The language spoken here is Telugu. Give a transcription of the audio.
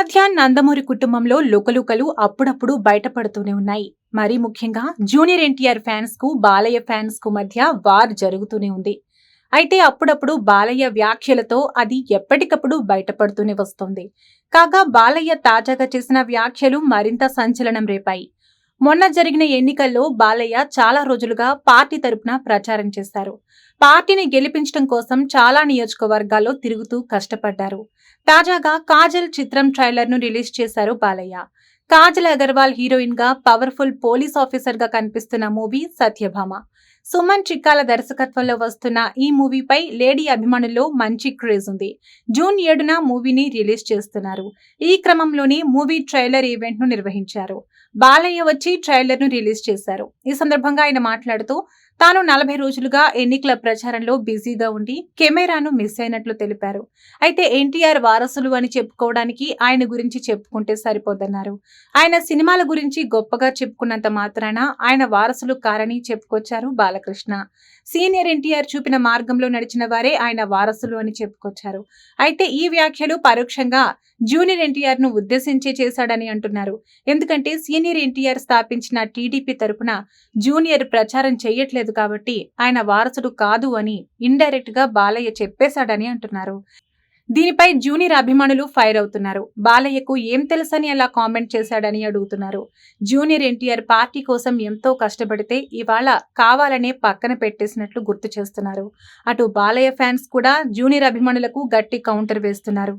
మధ్య నందమూరి కుటుంబంలో లుకలుకలు అప్పుడప్పుడు బయటపడుతూనే ఉన్నాయి. మరీ ముఖ్యంగా జూనియర్ ఎన్టీఆర్ ఫ్యాన్స్కు బాలయ్య ఫ్యాన్స్కు మధ్య వార్ జరుగుతూనే ఉంది. అయితే అప్పుడప్పుడు బాలయ్య వ్యాఖ్యలతో అది ఎప్పటికప్పుడు బయటపడుతూనే వస్తుంది. కాగా బాలయ్య తాజాగా చేసిన వ్యాఖ్యలు మరింత సంచలనం రేపాయి. మొన్న జరిగిన ఎన్నికల్లో బాలయ్య చాలా రోజులుగా పార్టీ తరపున ప్రచారం చేశారు. పార్టీని గెలిపించడం కోసం చాలా నియోజకవర్గాల్లో తిరుగుతూ కష్టపడ్డారు. తాజాగా కాజల్ చిత్రం ట్రైలర్ను రిలీజ్ చేశారు బాలయ్య. కాజల్ అగర్వాల్ హీరోయిన్గా పవర్ఫుల్ పోలీస్ ఆఫీసర్గా కనిపిస్తున్న మూవీ సత్యభామ. సుమన్ చిక్కాల దర్శకత్వంలో వస్తున్న ఈ మూవీపై లేడీ అభిమానుల్లో మంచి క్రేజ్ ఉంది. జూన్ ఏడున మూవీని రిలీజ్ చేస్తున్నారు. ఈ క్రమంలోనే మూవీ ట్రైలర్ ఈవెంట్ను నిర్వహించారు. బాలయ్య వచ్చి ట్రైలర్ను రిలీజ్ చేశారు. ఈ సందర్భంగా ఆయన మాట్లాడుతూ తాను నలభై రోజులుగా ఎన్నికల ప్రచారంలో బిజీగా ఉండి కెమెరాను మిస్ అయినట్లు తెలిపారు. అయితే ఎన్టీఆర్ వారసులు అని చెప్పుకోవడానికి ఆయన గురించి చెప్పుకుంటే సరిపోదన్నారు ఆయన సినిమాల గురించి గొప్పగా చెప్పుకున్నంత మాత్రాన ఆయన వారసులు కారని చెప్పుకొచ్చారు బాలకృష్ణ. సీనియర్ ఎన్టీఆర్ చూపిన మార్గంలో నడిచిన వారే ఆయన వారసులు అని చెప్పుకొచ్చారు. అయితే ఈ వ్యాఖ్యలు పరోక్షంగా జూనియర్ ఎన్టీఆర్ను ఉద్దేశించి చేశాడని అంటున్నారు. ఎందుకంటే సీనియర్ ఎన్టీఆర్ స్థాపించిన టీడీపీ తరపున జూనియర్ ప్రచారం చేయట్లేదు కాబట్టి ఆయన వారసుడు కాదు అని ఇండైరెక్ట్గా బాలయ్య చెప్పేశాడని అంటున్నారు. దీనిపై జూనియర్ అభిమానులు ఫైర్ అవుతున్నారు. బాలయ్యకు ఏం తెలుసని అలా కామెంట్ చేశాడని అడుగుతున్నారు. జూనియర్ ఎన్టీఆర్ పార్టీ కోసం ఎంతో కష్టపడితే ఇవాళ కావాలనే పక్కన పెట్టేసినట్లు గుర్తు చేస్తున్నారు. అటు బాలయ్య ఫ్యాన్స్ కూడా జూనియర్ అభిమానులకు గట్టి కౌంటర్ వేస్తున్నారు.